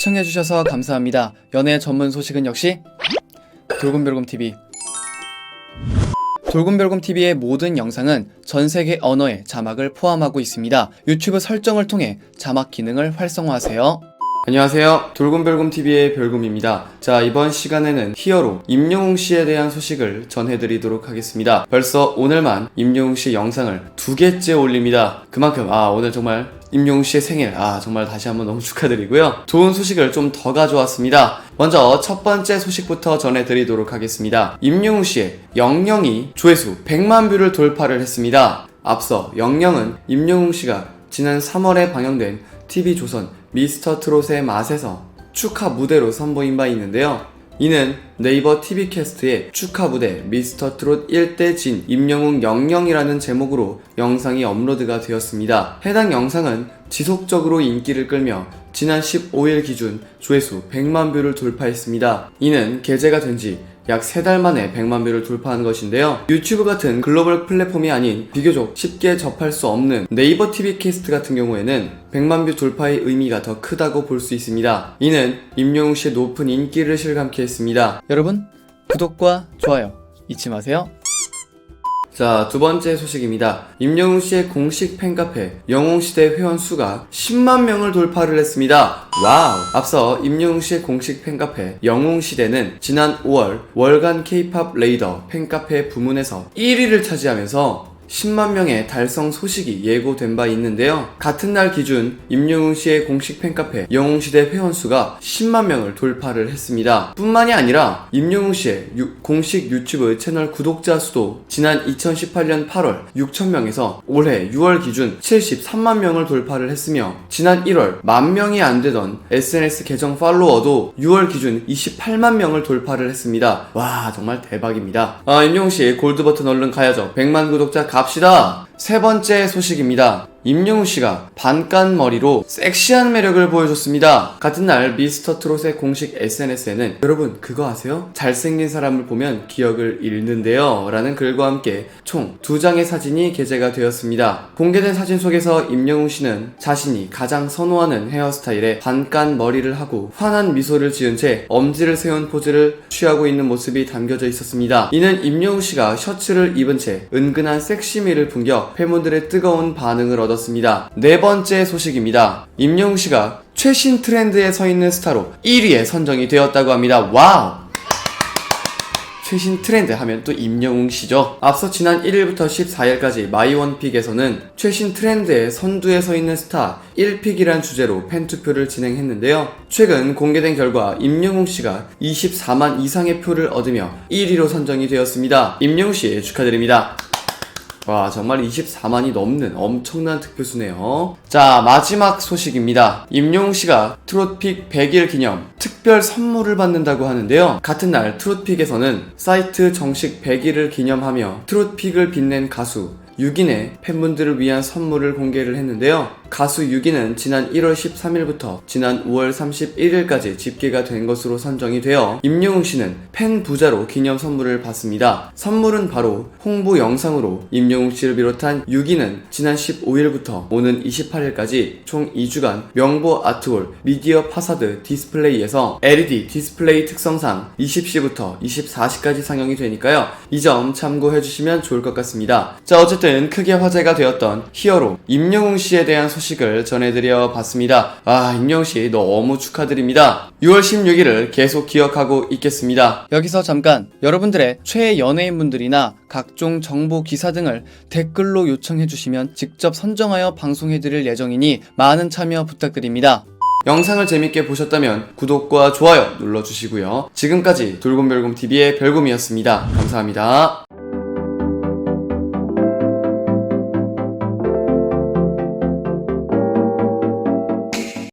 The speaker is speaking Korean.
시청해주셔서 감사합니다. 연애 전문 소식은 역시 돌곰별곰TV. 돌곰별곰TV의 모든 영상은 전 세계 언어의 자막을 포함하고 있습니다. 유튜브 설정을 통해 자막 기능을 활성화하세요. 안녕하세요. 돌곰별곰TV의 별곰입니다. 자, 이번 시간에는 히어로 임영웅 씨에 대한 소식을 전해드리도록 하겠습니다. 벌써 오늘만 임영웅 씨 영상을 두 개째 올립니다. 그만큼, 아, 오늘 정말 임영웅 씨의 생일, 아, 정말 다시 한번 너무 축하드리고요. 좋은 소식을 좀 더 가져왔습니다. 먼저 첫 번째 소식부터 전해드리도록 하겠습니다. 임영웅 씨의 영영이 조회수 100만 뷰를 돌파를 했습니다. 앞서 영영은 임영웅 씨가 지난 3월에 방영된 TV조선 미스터 트롯의 맛에서 축하 무대로 선보인 바 있는데요. 이는 네이버 TV캐스트의 축하 무대 미스터 트롯 1대 진 임영웅 영영이라는 제목으로 영상이 업로드가 되었습니다. 해당 영상은 지속적으로 인기를 끌며 지난 15일 기준 조회수 100만 뷰를 돌파했습니다. 이는 게재가 된지 약 3달 만에 100만 뷰를 돌파한 것인데요. 유튜브 같은 글로벌 플랫폼이 아닌 비교적 쉽게 접할 수 없는 네이버 TV 캐스트 같은 경우에는 100만 뷰 돌파의 의미가 더 크다고 볼 수 있습니다. 이는 임영웅 씨의 높은 인기를 실감케 했습니다. 여러분, 구독과 좋아요 잊지 마세요. 자, 두 번째 소식입니다. 임영웅 씨의 공식 팬카페 영웅 시대 회원 수가 10만 명을 돌파를 했습니다. 와우! 앞서 임영웅 씨의 공식 팬카페 영웅 시대는 지난 5월 월간 K-팝 레이더 팬카페 부문에서 1위를 차지하면서 10만 명의 달성 소식이 예고된 바 있는데요. 같은 날 기준 임영웅 씨의 공식 팬카페 영웅시대 회원수가 10만 명을 돌파를 했습니다. 뿐만이 아니라 임영웅 씨의 유- 공식 유튜브 채널 구독자 수도 지난 2018년 8월 6천 명에서 올해 6월 기준 73만 명을 돌파를 했으며 지난 1월 만 명이 안 되던 SNS 계정 팔로워도 6월 기준 28만 명을 돌파를 했습니다. 와 정말 대박입니다. 아 임영웅 씨 골드 버튼 얼른 가야죠. 100만 구독자 갑시다. 세 번째 소식입니다. 임영웅 씨가 반깐 머리로 섹시한 매력을 보여줬습니다. 같은 날 미스터 트롯의 공식 SNS에는 여러분 그거 아세요? 잘생긴 사람을 보면 기억을 잃는데요. 라는 글과 함께 총 두 장의 사진이 게재가 되었습니다. 공개된 사진 속에서 임영웅 씨는 자신이 가장 선호하는 헤어스타일에 반깐 머리를 하고 환한 미소를 지은 채 엄지를 세운 포즈를 취하고 있는 모습이 담겨져 있었습니다. 이는 임영웅 씨가 셔츠를 입은 채 은근한 섹시미를 풍겨 팬분들의 뜨거운 반응을 얻 었습니다. 네 번째 소식입니다. 임영웅 씨가 최신 트렌드에 서 있는 스타로 1위에 선정이 되었다고 합니다. 와우! 최신 트렌드 하면 또 임영웅 씨죠. 앞서 지난 1일부터 14일까지 마이원픽에서는 최신 트렌드의 선두에 서 있는 스타 1픽이란 주제로 팬투표를 진행했는데요. 최근 공개된 결과 임영웅 씨가 24만 이상의 표를 얻으며 1위로 선정이 되었습니다. 임영웅 씨 축하드립니다. 와 정말 24만이 넘는 엄청난 득표수네요. 자 마지막 소식입니다. 임용웅 씨가 트롯픽 100일 기념 특별 선물을 받는다고 하는데요. 같은 날 트롯픽에서는 사이트 정식 100일을 기념하며 트롯픽을 빛낸 가수 6인의 팬분들을 위한 선물을 공개를 했는데요. 가수 6인은 지난 1월 13일부터 지난 5월 31일까지 집계가 된 것으로 선정이 되어 임영웅 씨는 팬 부자로 기념 선물을 받습니다. 선물은 바로 홍보 영상으로 임영웅 씨를 비롯한 6인은 지난 15일부터 오는 28일까지 총 2주간 명보 아트홀 미디어 파사드 디스플레이에서 LED 디스플레이 특성상 20시부터 24시까지 상영이 되니까요. 이 점 참고해 주시면 좋을 것 같습니다. 자, 어쨌든 크게 화제가 되었던 히어로 임영웅 씨에 대한 소식 을 전해드려 봤습니다. 아, 임영웅 씨 너무 축하드립니다. 6월 16일을 계속 기억하고 있겠습니다. 여기서 잠깐 여러분들의 최애 연예인분들이나 각종 정보 기사 등을 댓글로 요청해 주시면 직접 선정하여 방송해 드릴 예정이니 많은 참여 부탁드립니다. 영상을 재밌게 보셨다면 구독과 좋아요 눌러주시고요. 지금까지 돌곰별곰TV의 별곰이었습니다. 감사합니다.